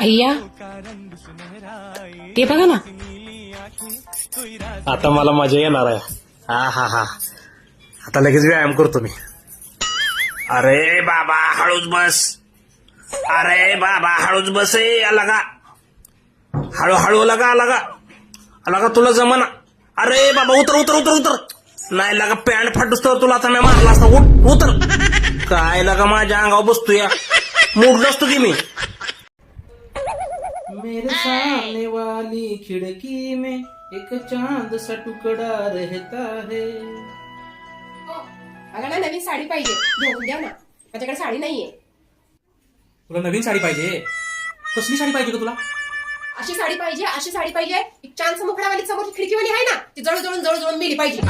अय्या. ते बघा ना. आता मला मजा येणार आहे. हा हा हा. आता लगेच व्यायाम करतो मी. अरे बाबा हळूच बस. अरे बाबा हळूच बस ए लगा हळूहळू लगा लगा लगा तुला जमाना. अरे बाबा उतर उतर उतर उतर. नाही लगा पॅन्ट फाटूस तर तुला आता मी मारला असता. उठ उतर. काय लगा माझ्या अंगावर बसतो या मोडलो असतो की मी? मेरे सामने वाली खिड़की में एक चांद सा टुकड़ा रहता है। अगं ना नवीन साडी पाहिजे. घेऊन द्या ना. माझ्याकडे साडी नाहीये. तुला नवीन साडी पाहिजे? कसली साडी पाहिजे का तुला? अशी साडी पाहिजे अशी साडी पाहिजे. एक छान मुखडावाली समोर खिडकीवाली आहे ना ती जळू जळून जळू जळून मिली पाहिजे.